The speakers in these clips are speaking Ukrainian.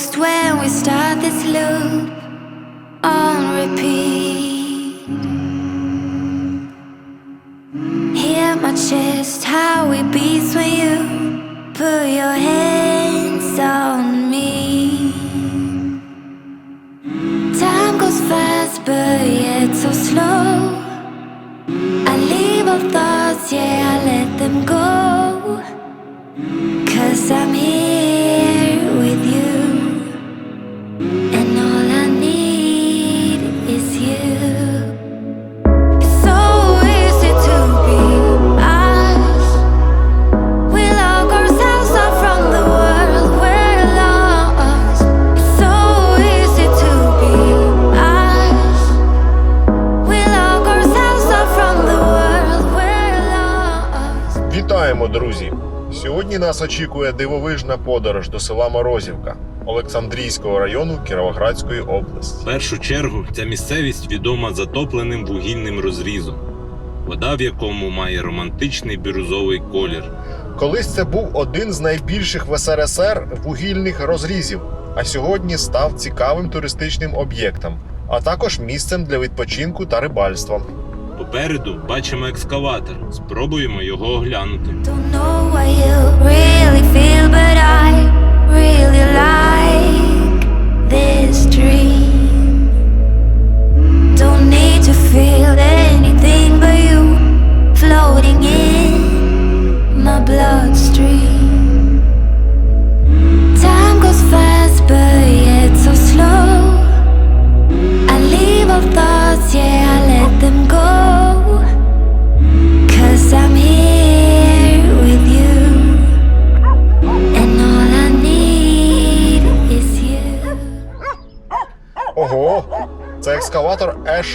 ghost when we start this loop on repeat. Hear my chest, how it beats when you put your hands on me. Time goes fast, but yet so slow. Друзі! Сьогодні нас очікує дивовижна подорож до села Морозівка Олександрійського району Кіровоградської В області. першу чергу ця місцевість відома затопленим вугільним розрізом, вода в якому має романтичний бірюзовий колір. Колись це був один з найбільших в СРСР вугільних розрізів, а сьогодні став цікавим туристичним об'єктом, а також місцем для відпочинку та рибальства. Попереду бачимо екскаватор. Спробуємо його оглянути. Don't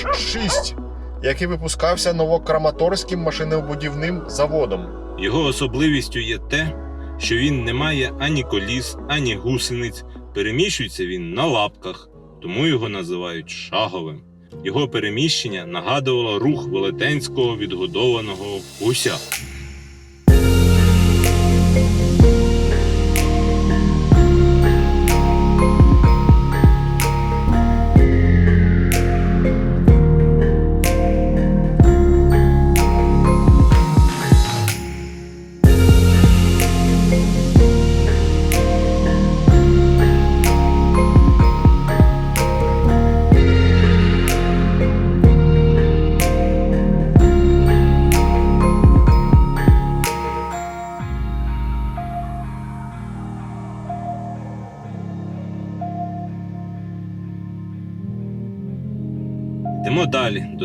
Т-6, який випускався новокраматорським машинобудівним заводом. Його особливістю є те, що він не має ані коліс, ані гусениць. Переміщується він на лапках, тому його називають шаговим. Його переміщення нагадувало рух велетенського відгодованого гуся.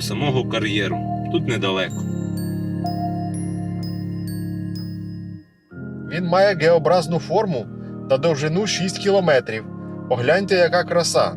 До самого кар'єру. Тут недалеко. Він має геобразну форму та довжину 6 кілометрів. Погляньте, яка краса.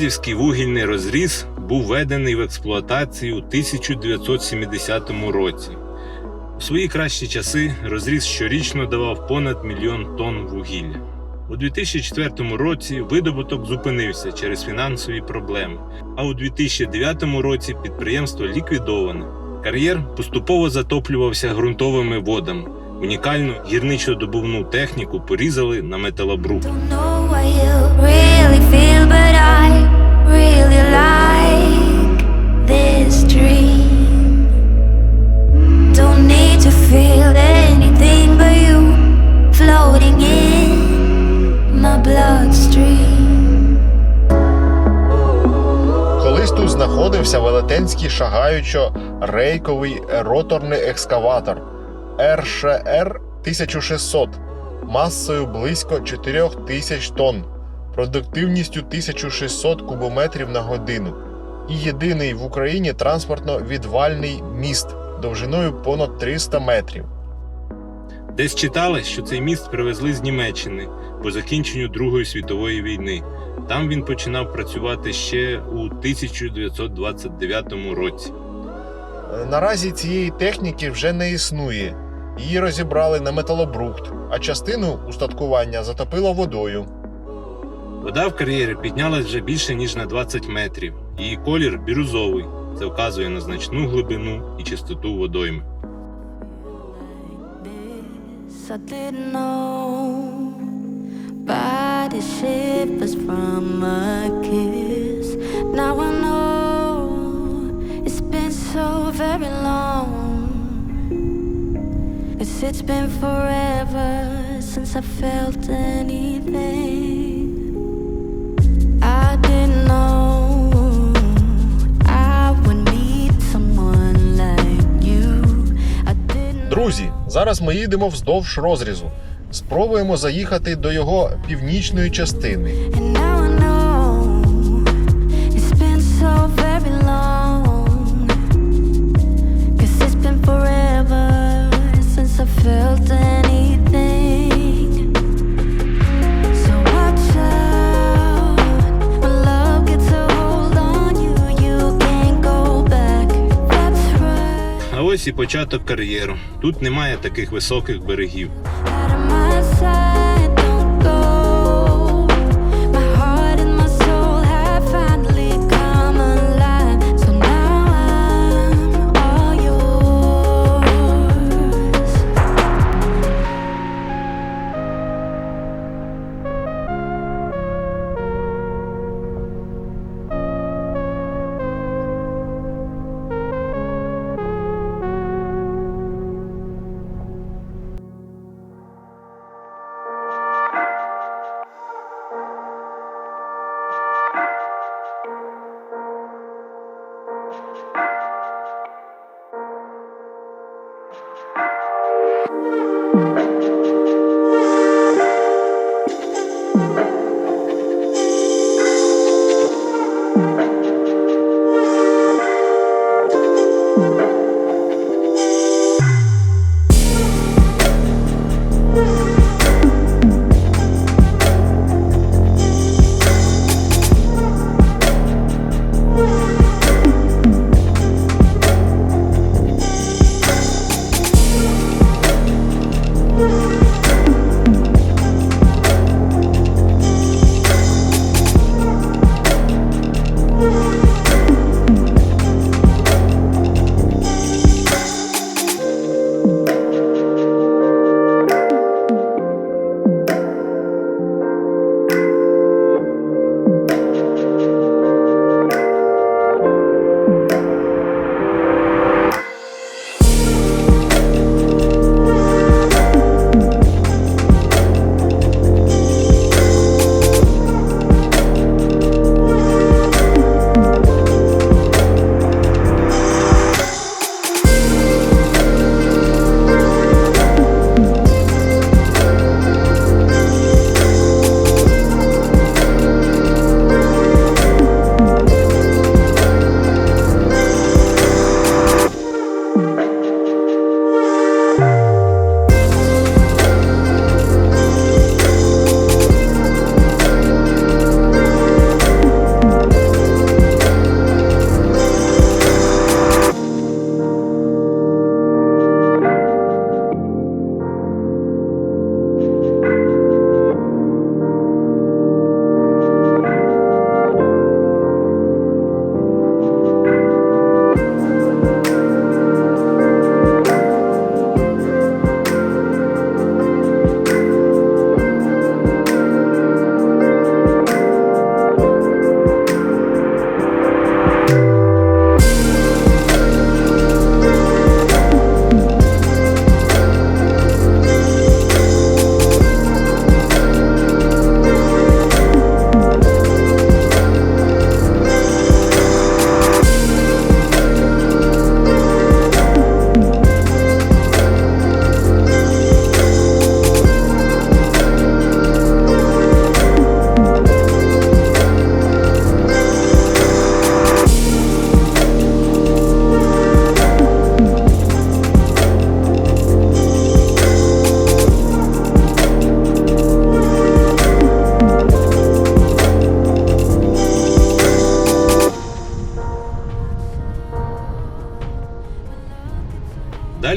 Морозівський вугільний розріз був введений в експлуатацію у 1970 році. У свої кращі часи розріз щорічно давав понад мільйон тонн вугілля. У 2004 році видобуток зупинився через фінансові проблеми, а у 2009 році підприємство ліквідоване. Кар'єр поступово затоплювався ґрунтовими водами. Унікальну гірничо-добувну техніку порізали на металобрух. Колись тут знаходився велетенський шагаючо-рейковий роторний екскаватор РШР 1600 масою близько 4000 тонн, продуктивністю 1600 кубометрів на годину і єдиний в Україні транспортно-відвальний міст довжиною понад 300 метрів. Десь читали, що цей міст привезли з Німеччини по закінченню Другої світової війни. Там він починав працювати ще у 1929 році. Е, Наразі цієї техніки вже не існує. Її розібрали на металобрухт, а частину устаткування затопило водою. Вода в кар'єрі піднялась вже більше ніж на 20 метрів. Її колір бірюзовий. Це вказує на значну глибину і чистоту водойми. It's been forever since I felt anything. Друзі, зараз ми їдемо вздовж розрізу. Спробуємо заїхати до його північної частини. Ось і початок кар'єру. Тут немає таких високих берегів.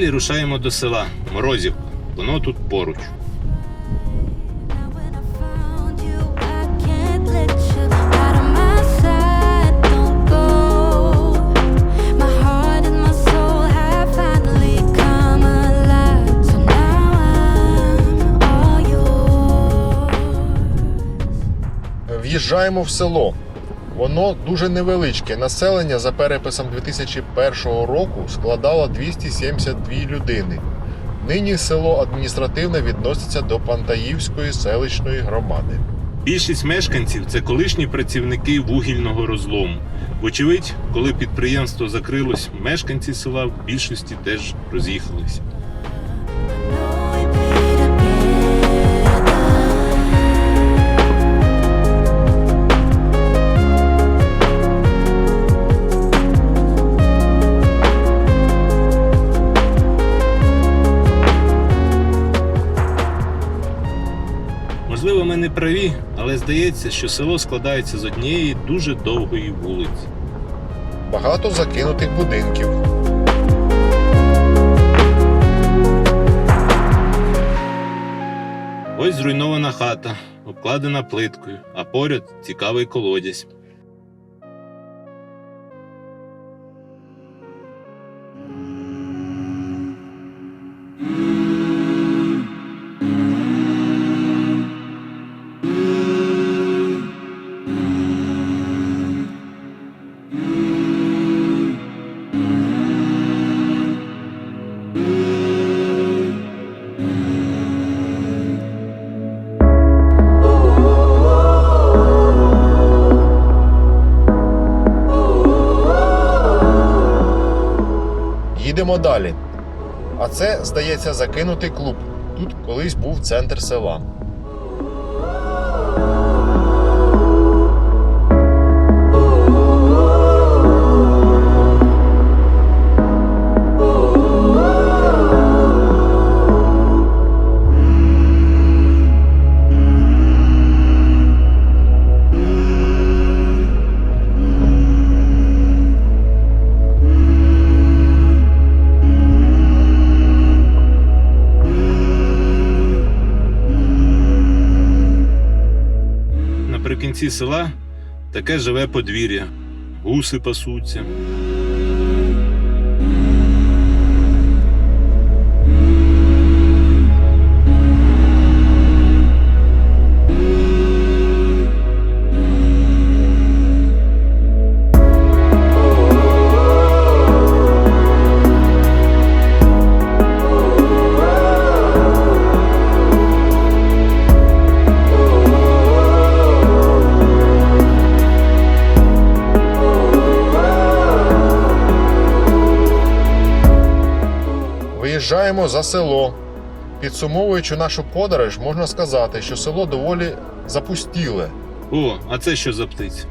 Далі рушаємо до села Морозівка. Воно тут поруч. В'їжджаємо в село. Воно дуже невеличке. Населення за переписом 2001 року складало 272 людини. Нині село адміністративно відноситься до Пантаївської селищної громади. Більшість мешканців це колишні працівники вугільного розлому. Вочевидь, коли підприємство закрилось, мешканці села в більшості теж роз'їхалися. Можливо, ми не праві, але здається, що село складається з однієї дуже довгої вулиці. Багато закинутих будинків. Ось зруйнована хата, обкладена плиткою, а поряд цікавий колодязь. Їдемо далі. А це, здається, закинутий клуб. Тут колись був центр села. Наприкінці села таке живе подвір'я. Гуси пасуться. Виїжджаємо за село. Підсумовуючи нашу подорож, можна сказати, що село доволі запустіле. О, а це що за птиця?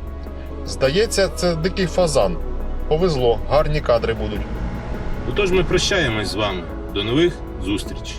Здається, це дикий фазан. Повезло, гарні кадри будуть. Отож ми прощаємось з вами. До нових зустрічей.